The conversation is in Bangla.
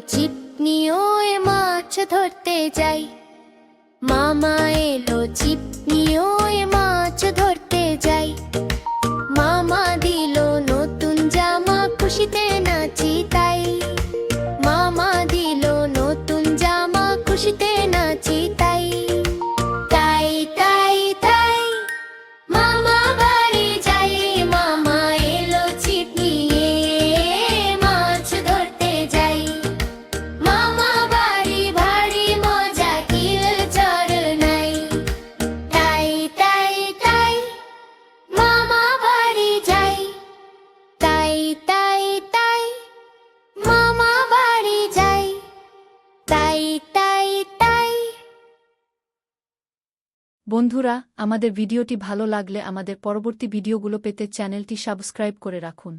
ছিপ নিয়ে মাছ ধরতে যাই। মামা এলো ছিপ নিয়ে মাছ ধরতে যাই। মামা দিল নতুন জামা, খুশিতে নাচি তাই। মামা দিল নতুন জামা, খুশিতে বন্ধুরা আমাদের ভিডিওটি ভালো লাগলে আমাদের পরবর্তী ভিডিওগুলো পেতে চ্যানেলটি সাবস্ক্রাইব করে রাখুন।